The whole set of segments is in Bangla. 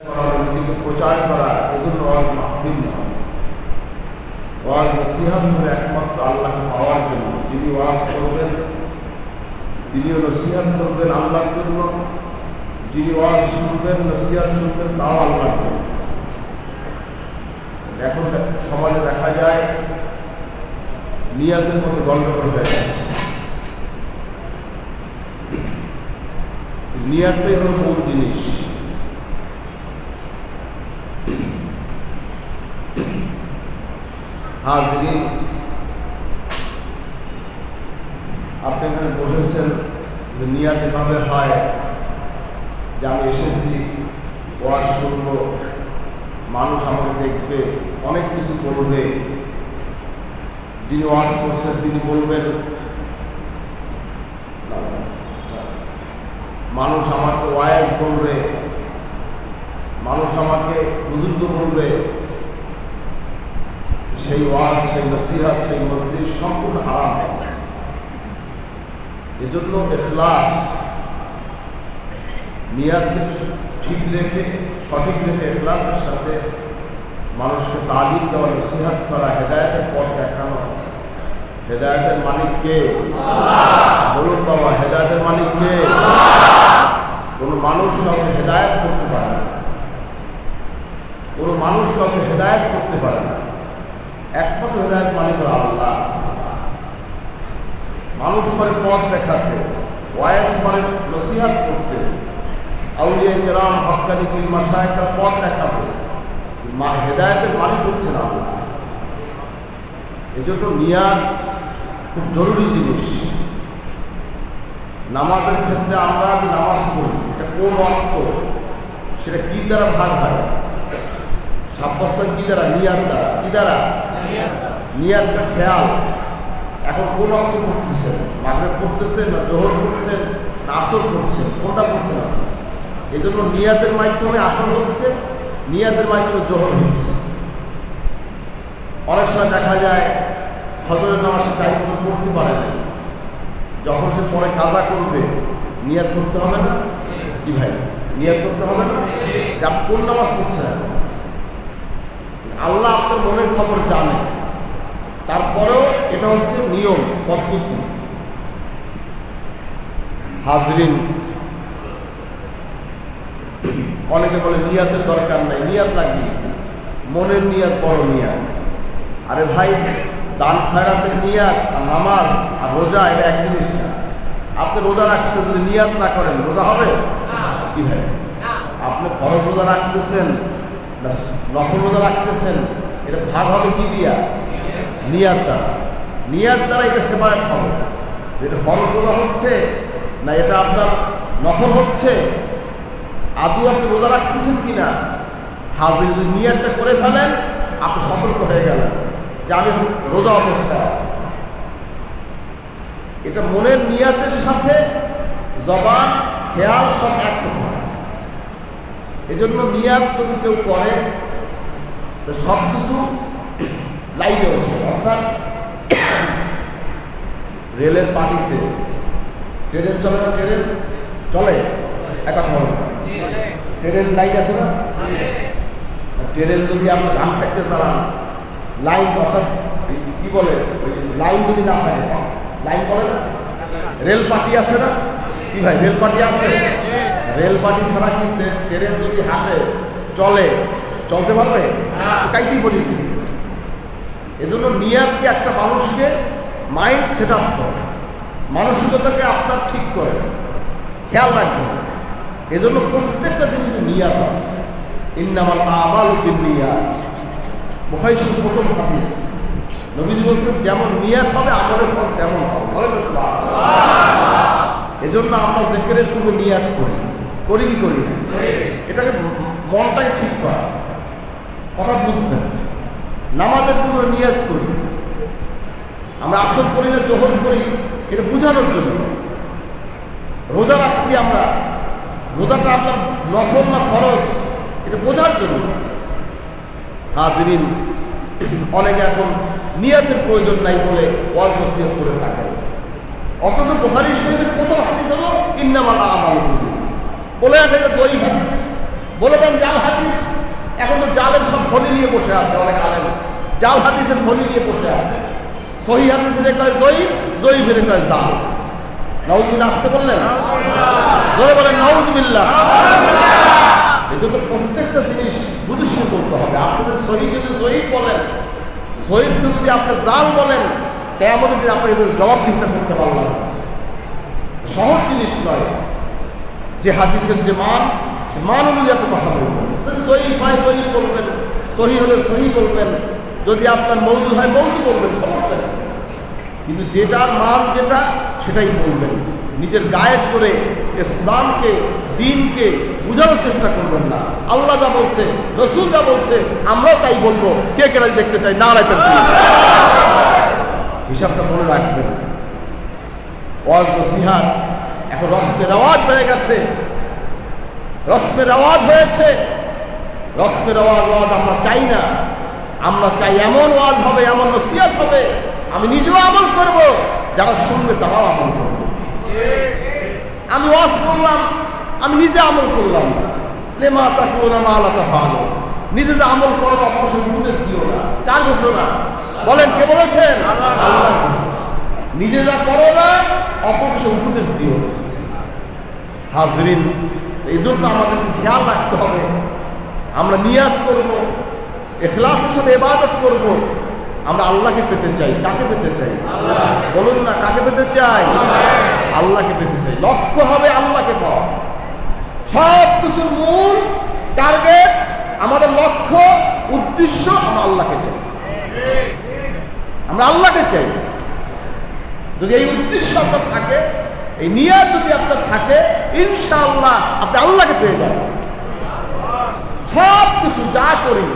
নিজেকে প্রচার করা এজন্য ওয়াজ মাহফিল নয় ওয়াজ নসিহাত হবে একমাত্র আল্লাহকে পাওয়ার জন্য। যিনি ওয়াজ করবেন, তিনিও নসিহাত করবেন আল্লাহর জন্য। যিনি ওয়াজ শুনবেন, নসিহাত শুনবেন, তাও আল্লাহর জন্য। এখন সমাজে দেখা যায়, নিয়াতের মধ্যে গণ্ডগোল হয়ে যাচ্ছে। নিয়াতটাই হলো মূল জিনিস। হাজরিন, আপনি এখানে বসেছেন নিয়াত এভাবে হয় যে আমি এসেছি, ওয়াজ শুনব, মানুষ আমাকে দেখবে, অনেক কিছু বলবে। যিনি ওয়াজ করছেন তিনি বলবেন, মানুষ আমাকে ওয়াজ বলবে, মানুষ আমাকে বুজুর্গ বলবে। সেই ওয়াজ সেই নসিহাত সেই মন্দির সম্পূর্ণ হারাম এজন্য এখলাস নিয়াদকে ঠিক রেখে সঠিক রেখে এখলাসের সাথে মানুষকে তালিম দেওয়া নসিহাত করা হেদায়তের পথ দেখানো। হেদায়তের মালিককে বলুন বাবা হেদায়তের মালিককে কোনো মানুষ কাউকে হেদায়ত করতে পারে না। কোনো মানুষ কাউকে হেদায়ত করতে পারে না। একমাত্র হেদায়ত মালিক আল্লাহ। মানুষ মানে পথ দেখাতে, ওয়াইস মানে নসিহাত করতে। আউলিয়া কেরাম হকানি পীর মাসায় তার পথ দেখাবে। মা হেদায়তের মালিক হচ্ছে না আল্লাহ। এজন্য নিয়াদ খুব জরুরি জিনিস। নামাজের ক্ষেত্রে আমরা যে নামাজ পড়ি, এটা কোন অর্থ? সেটা কি দ্বারা ভাগ হয়? সাব্যস্ত কি দ্বারা? নিয়াদ দ্বারা। কি দ্বারা? নিয়াদটা খেয়াল। এখন কোন অর্থ করতেছেন মাগরেব করতেছেন না জোহর করছেন না আসর করছেন কোনটা করছেন আপনি এই জন্য নিয়াতের মাধ্যমে আসর হচ্ছে, নিয়াতের মাধ্যমে জোহর হইতেছে। অনেক সময় দেখা যায় ফজরের নামাজের মতো করতে পারে না। যখন সে পরে কাজা করবে, নিয়াত করতে হবে না? কি ভাই, নিয়াত করতে হবে না? কোন নামাজ পড়ছে এখন? আল্লাহ আপনার মনের খবর জানে। তারপরেও এটা হচ্ছে নিয়ম পদ্ধতি। হাজরিন অনেকে বলে নিয়াতের দরকার নাই নিয়াত লাগবে মনের নিয়াত বড় নিয়াত। আরে ভাই দান খায়রাতের নিয়াত আর নামাজ আর রোজা এটা এক জিনিস না। আপনি রোজা রাখছেন যদি নিয়াত না করেন রোজা হবে? কি ভাই? আপনি ফরজ রোজা রাখতেছেন না নফল রোজা রাখতেছেন, এটা ভাগ হবে কি দিয়া? নিয়াত দ্বারা। নিয়াত দ্বারা এটা সেপারেট হবে। যেটা ফরজ রোজা হচ্ছে না এটা আপনার নফল হচ্ছে? আদৌ আপনি রোজা রাখতেছেন কি না হাজির যদি নিয়াতটা করে ফেলেন, আপনি সতর্ক হয়ে গেলেন। যে আমি রোজা অবস্থায় আছি। এটা মনের নিয়াতের সাথে জবান, খেয়াল সব এক কথা এজন্য নিয়াত যদি কেউ করে সব কিছু লাইনে ওঠে। অর্থাৎ রেলের পাটিতে ট্রেনের চলে না ট্রেনের? চলে। এক কথা ট্রেনের লাইট আছে না? ট্রেনের যদি আপনি ধান খাইতে চালান লাইন অর্থাৎ কি বলে? লাইন যদি না থাকে লাইন বলে না? রেল পার্টি আছে না? কি ভাই রেল পার্টি আছে? রেল পার্টি ছাড়া কি সে ট্রেন যদি হাঁটে চলে চলতে পারবে? তো কাইতেই বলি এজন্য নিয়াতকে একটা মানুষকে মাইন্ড সেট আপ করে? মানসিকতাকে আপনার ঠিক করে। খেয়াল রাখবেন। এজন্য প্রত্যেকটা জিনিস নিয়াত আছে। ইন্নামাল আমাল বিন নিয়াত বুখারী প্রথম হাদিস। নবীজি বলছেন যেমন নিয়াত হবে আমলের ফল তেমন হবে। এজন্য আমরা জেকেরের পূর্বে নিয়াত করি। করি কি করি এটাকে মনটাই ঠিক করা। কথা বুঝবেন নামাজের পূর্বে নিয়াত করি। আমরা আসর করি না, জোহর করি এটা বোঝানোর জন্য। রোজা রাখছি আমরা। রোজাটা আপনার নফল না খরচ এটা বোঝার জন্য। হাজরিন, অনেকে এখন নিয়াতের প্রয়োজন নাই বলে নসিহত করে থাকেন। অথচ বোখারি শরীফের প্রথম হাদিস হলো ইন্নামাল আমাল বলে আছে এটা দই হাদিস। বলে দেন, জাল হাদিস, এখন তো জালের সব খনি নিয়ে বসে আছে অনেক আলেম। জাল হাদিসের খনি নিয়ে বসে আছে। সহি হাদিসের কয় জয়ী জয়ী ফিরে কয় জাল। নাউজবিল্লা আসতে বললেন? জোরে বলেন নাউজবিল্লা এই জন্য প্রত্যেকটা জিনিস বুঝিয়ে করতে হবে। আপনাদের সহিকে যদি জয়ী বলেন জয়ীকে যদি আপনি জাল বলেন তেমন দিন আপনি এদের জবাবদিহিতা করতে পারলাম সহজ জিনিস নয়। যে হাদিসের যে মান, সে মান অনুযায়ী আপনি কথা বলবেন। সহি হয়, সহি বলবেন। সহি হলে সহি বলবেন। যদি আপনার মৌজু হয়, মৌজু বলবেন, সমস্যা কিন্তু যেটার মান যেটা, সেটাই বলবেন। নিজের গায়ের জোরে ইসলামকে, দিনকে বোঝানোর চেষ্টা করবেন না। আল্লাহ যা বলছে, রসুল যা বলছে, আমরাও তাই বলব। কে কে দেখতে চাই না রাখতে হিসাবটা মনে রাখবেন। ওয়াজ, নসিহাত এখন রসমের আওয়াজ হয়ে গেছে। রসমের আওয়াজ হয়েছে। রসমের আওয়াজ ওয়াজ আমরা চাই না। আমরা চাই এমন ওয়াজ হবে, এমন নসিহাত হবে। আমি নিজেও আমল করব, যারা শুনবে তারাও আমল করবে। আমি ওয়াজ করলাম, আমি নিজে আমল করলাম। না লে মা তা করো না, মা তা ভালো নিজে যে আমল করো অপরের উপদেশ দিও না। কার ঘোষণা? বলেন, কে বলেছেন? নিজে যা করো না অপরকে উপদেশ দিও না। হাজরিন এই জন্য আমাদেরকে খেয়াল রাখতে হবে। আমরা নিয়াত করব এখলাসের সাথে এবাদত করব। আমরা আল্লাহকে পেতে চাই। কাকে পেতে চাই? বলুন না কাকে পেতে চাই? আল্লাহকে পেতে চাই। লক্ষ্য হবে আল্লাহকে পাওয়া। সব কিছুর মূল টার্গেট আমাদের লক্ষ্য উদ্দেশ্য আমরা আল্লাহকে চাই। আমরা আল্লাহকে চাই। যদি এই উদ্দেশ্য আপনার থাকে এই নিয়াত যদি আপনার থাকে ইনশাআল্লাহ আপনি আল্লাহকে পেয়ে যাবেন। সব কিছু যা করি,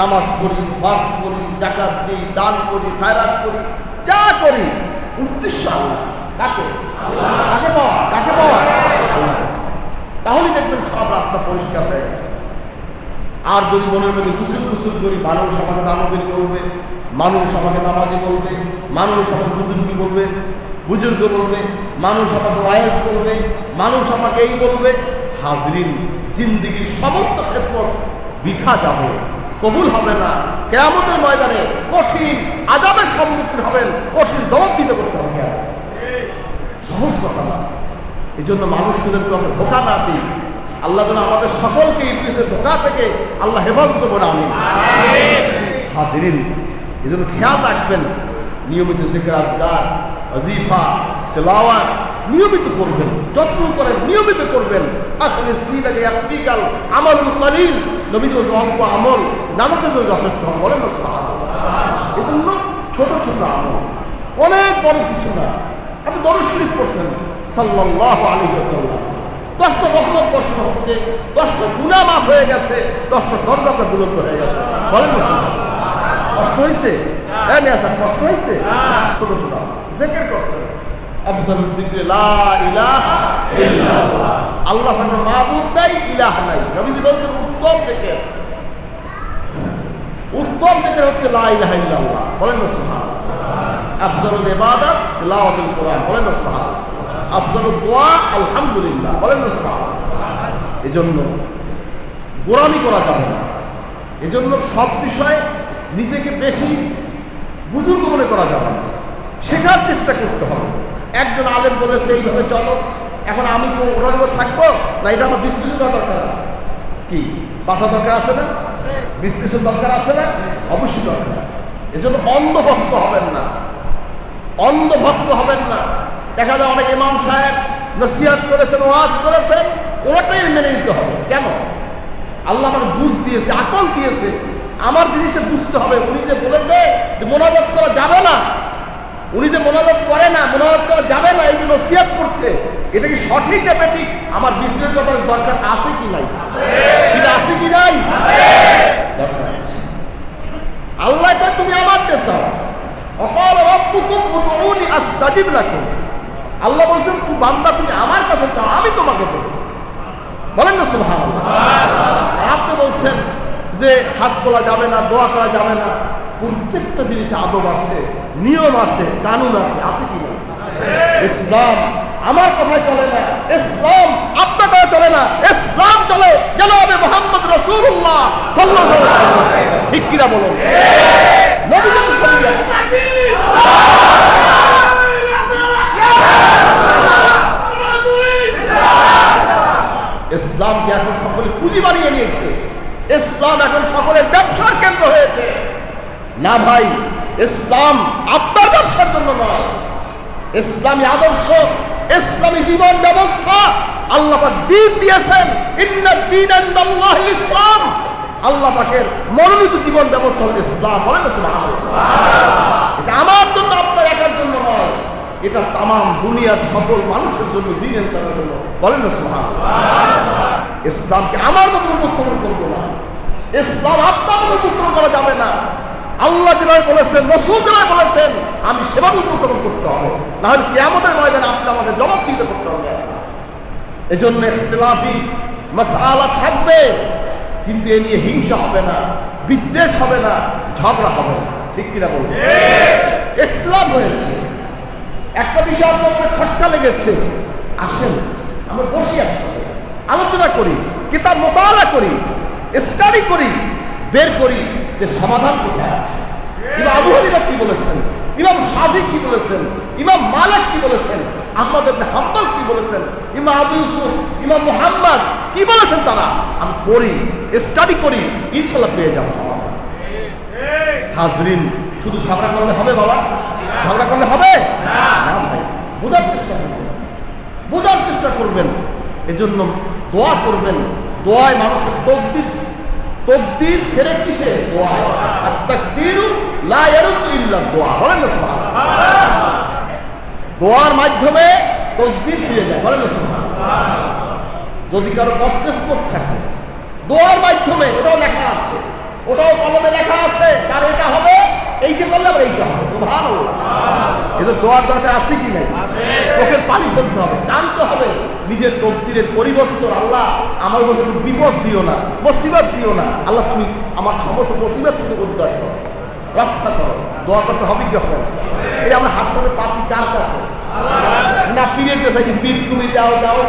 নামাজ পড়ি বাস করি জাকাত দিই, দান করি, খায়রাত করি, যা করি, উদ্দেশ্য আল্লাহ। কাকে? কাকে পাওয়া? কাকে পাওয়া? তাহলে দেখবেন সব রাস্তা পরিষ্কার হয়ে গেছে। আর যদি মনের মধ্যে গুসুল গুসুল করি, মানুষ আমাকে দানবীর করবে মানুষ আমাকে নামাজি বলবে, মানুষ আমাকে বুজুর্গি বলবে বুজুর্গ বলবে, মানুষ আমাকে ওয়াইস বলবে, মানুষ আমাকে এই বলবে, হাজরিন, জিন্দিগির সমস্ত ক্ষেত্র বৃথা যাবে, কবুল হবে না। কেয়ামতের ময়দানে কঠিন আজাবের সম্মুখীন হবেন, কঠিন জবাব দিতে করতে হবে। সহজ কথা না। এই জন্য মানুষকে যেন আমরা ধোকা না দিই। আল্লাহ যেন আমাদের সকলকে ইংলিশের ধোকা থেকে আল্লাহ হেফাজত করে আমি হাজরিন এই জন্য খেয়াল রাখবেন, নিয়মিত জিকির আজগার অজিফা তেলাওয়াত নিয়মিত করবেন, যত্ন করেন নিয়মিত করবেন আসলে স্ত্রীটাকে একটিকাল আমল কলিল, নবীজ অল্প আমল নামাজের জন্য যথেষ্ট বলেন সুবহানাল্লাহ। ছোট ছোট আমল, অনেক বড় কিছু না আপনি দরজ শরীফ পড়ছেন, সাল্লাল্লাহু আলাইহি ওয়াসাল্লাম দশটা রহমত বর্ষণ হচ্ছে, দশটা গুণা মাফ হয়ে গেছে, দশটা দরজা আপনার বুলন্দ হয়ে গেছে, বলেন। কষ্ট হয়েছে হ্যাঁ মিয়া স্যার কষ্ট হয়েছে? ছোট ছোট। জেকের আফজাল জিক্রে লা ইলাহা ইল্লাল্লাহ। আল্লাহ ছাড়া মাবুদ নাই ইলাহ নাই। নবীজি বলছেন উত্তম জেকের। উত্তম জেকের হচ্ছে লা ইলাহা ইল্লাল্লাহ। বলেন না সুবহানাল্লাহ। আফজালুল ইবাদত তিলাওয়াতুল কোরআন। বলেন না সুবহানাল্লাহ। আফজালুদ দোয়া আলহামদুলিল্লাহ। বলেন না সুবহানাল্লাহ। এজন্য গোলামি করা যাবে না। এজন্য সব বিষয় নিজেকে বেশি বুজুর্গ মনে করা যাবে না। শেখার চেষ্টা করতে হবে। একজন আলেম বলেছে এইভাবে চলো। এখন আমি ওটার উপর থাকব? না, এটা আমার বিশ্লেষণ করা দরকার আছে। কি? বাসা দরকার আছে না? বিশ্লেষণ দরকার আছে না? অবশ্যই দরকার আছে। এজন্য অন্ধভক্ত হবেন না। অন্ধভক্ত হবেন না। দেখা যায় অনেক ইমাম সাহেব নসিহাত করেছেন, ওয়াজ করেছেন ওটাই মেনে নিতে হবে। কেন? আল্লাহ আমাকে বুঝ দিয়েছে, আকল দিয়েছে। আমার জিনিসে বুঝতে হবে। উনি যে বলেছে যে মোনাজাত করা যাবে না, উনি যে মোনাজাত করে না, মোনাজাত করা যাবে না, এই যে নসিহাত করছে। এটা কি সঠিক না বেঠিক? আমার বিশ্লেষণ করার দরকার আছে কি নাই? এটা আছে কি নাই? দরকার আছে। আল্লাহ কয়, তুমি আমার চাও। অকল রব্বুকুম উদউনি আস্তাজিব লাকুম। আল্লাহ বলছেন তুই বান্দা, তুমি আমার কাছে চাও, আমি তোমাকে দেবো। বলেন না, সুবহানাল্লাহ। আপনি বলছেন যে হাত তোলা যাবে না, দোয়া করা যাবে না, প্রত্যেকটা জিনিসে আদব আছে, নিয়ম আছে, কানুন আছে আছে কি না? ইসলাম আমার কথায় চলে না, ইসলাম আপনার কথা চলে না, ইসলাম চলে জনাবে মোহাম্মদ রসুল্লাহ ওয়াসাল্লাম। ঠিক কিনা সাল্লাল্লাহু ইসলামকে এখন সকলে পুঁজি বানিয়ে নিয়েছে। ইসলাম এখন সকলের ব্যবসার কেন্দ্র হয়েছে। না ভাই, ইসলাম আপনার ব্যবসার জন্য নয়। ইসলামী আদর্শ, ইসলামী জীবন ব্যবস্থা আল্লাহ দিন দিয়েছেন। ইসলাম। আল্লাহ পাকের মনোনীত জীবন ব্যবস্থা ইসলাম। বলেন আমার জন্য, আপনার একার জন্য নয়। এটা তাম দুনিয়ার সকল মানুষের জন্য দিন জন্য। বলেন না সুবহানাল্লাহ। ইসলামকে আমার মতো উপস্থাপন করব না। ইসলাম আপনার মতো উপস্থাপন করা যাবে না। আল্লাহ যেভাবে বলেছেন, রসুল যেভাবে বলেছেন, আমি সেভাবে উপস্থাপন করতে হবে। নাহলে কেমতের ময়দানে আপনি আমাদের জবাব দিতে করতে হবে এই জন্য ইখতিলাফি মাসালা থাকবে, কিন্তু এ নিয়ে হিংসা হবে না, বিদ্বেষ হবে না, ঝগড়া হবে ঠিক কিনা বলব ইখতিলাফ হয়েছে একটা বিষয় আপনার খটকা লেগেছে আসেন আমরা বসি একসাথে আলোচনা করি কিতাব মোতালা করি স্টাডি করি, বের করি, যে সমাধান কোথায় আছে? ইমাম আবু কি বলেছেন? ইমাম শাফি কি বলেছেন? ইমাম কি বলেছেন? আহমদ কি বলেছেন? ইমাম আবু ইউসুফ, ইমাম কি বলেছেন তারা? আমি পড়ি স্টাডি করি পেয়ে সমাধান। হাজরিন, শুধু ঝগড়া করলে হবে বাবা? ঝগড়া করলে হবে? না ভাই, বোঝার চেষ্টা করবেন। বোঝার চেষ্টা করবেন। এজন্য দোয়া করবেন। দোয়ায় মানুষের তকদির তকদির ফেরে কিসে দোয়ায়? আর তাকদিরু লা ইয়ারুদ্দু ইল্লা দোয়া। বলেন না সুবহানাল্লাহ। দোয়ার মাধ্যমে তকদির ফিরে যায়। বলেন না সুবহানাল্লাহ। যদি কারও কষ্টস্পদ থাকে, দোয়ার মাধ্যমে ওটাও লেখা আছে। ওটাও কলমে লেখা আছে। কার এটা হবে এই যে দোয়ার দরকার আছে কি নাই? চোখের পানি ফেলতে হবে টানতে হবে। নিজের তকদিরের পরিবর্তন আল্লাহ আমার মধ্যে তুমি বিপদ দিও না মুসিবত দিও না। আল্লাহ তুমি আমার সমস্ত মুসিবত থেকে উদ্ধার করো রক্ষা করো। দোয়া করতে হবে কি হবে এই আমরা হাত ধরে পাপি কার কাছে? না পীরের কাছে কি পীর তুমি দাও দাও।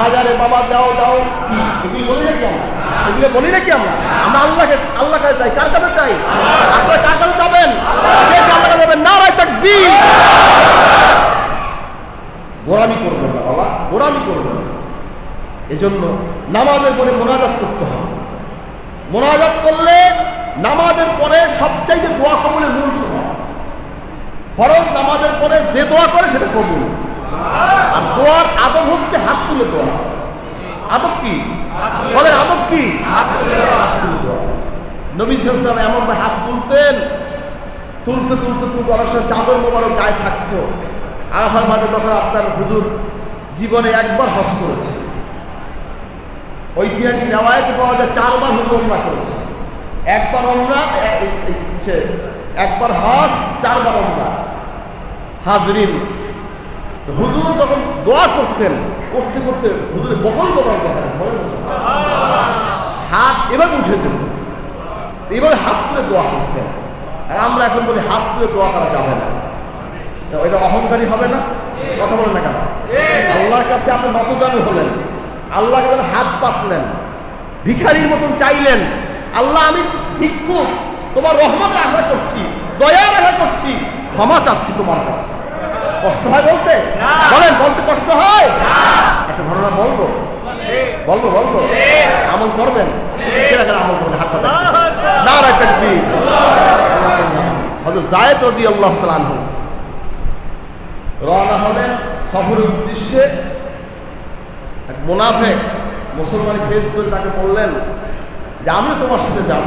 মাজারে বাবা দাও দাও। কি? এগুলি বলি নাকি আমরা? এগুলো বলি নাকি আমরা? আমরা আল্লাহকে আল্লাহ কাছে চাই। কার কাছে চাই আপনারা কার কাছে যাবেন কে কার কাছে যাবেন না রায় তাকবীর গোরামি করবেন না বাবা গোরামি করবেন না এজন্য নামাজের পরে মোনাজাত করতে হবে। মোনাজাত করলে নামাজের পরে সবচাইতে দোয়া কবুলের মূল সময়। ফরজ নামাজের পরে যে দোয়া করে সেটা কবুল। আর দোয়ার আদব হচ্ছে হাত তুলে দোয়া। আদব কি? বলেন, আদব কি? হাত তুলে দোয়া। নবী সালাম এমন হাত তুলতেন, তুলতে তুলতে তুলতে অনেক সময় চাদর মোবারক গায়ে থাকতো। আরাফার মাঝে তখন আপনার হুজুর জীবনে একবার হস করেছে। ঐতিহাসিক রেওয়ায়তে পাওয়া যায় চারবার হুজুর ওমরা করেছে। একবার হচ্ছে একবার হস চারবার ওমরা হাজরিন হুজুর তখন দোয়া করতেন করতে করতে হুজুরের বকল বকল দেখা? হাত এবার উঠে যেত। এইভাবে হাত তুলে দোয়া করতেন। আর আমরা এখন বলি হাত তুলে দোয়া করা যাবে না। ওইটা অহংকারী হবে না? কথা বলেন না কেন? আল্লাহর কাছে আপনি নতজানু হলেন। আল্লাহর কাছে হাত পাতলেন ভিখারির মতন চাইলেন আল্লাহ আমি ভিক্ষুক তোমার রহমত আশা করছি দয়ার আশা করছি ক্ষমা চাচ্ছি তোমার কাছে। কষ্ট হয় বলতে? বলেন বলতে কষ্ট হয়? একটা ঘটনা বলব? বলব বলব? আমল করবেন? আমল করবেন? না রায় হয়তো জায়েদ রদি আল্লাহ রওনা হলেন সফরের উদ্দেশ্যে এক মোনাফেক মুসলমান ফেস করে তাকে বললেন যে আমি তোমার সাথে যাব।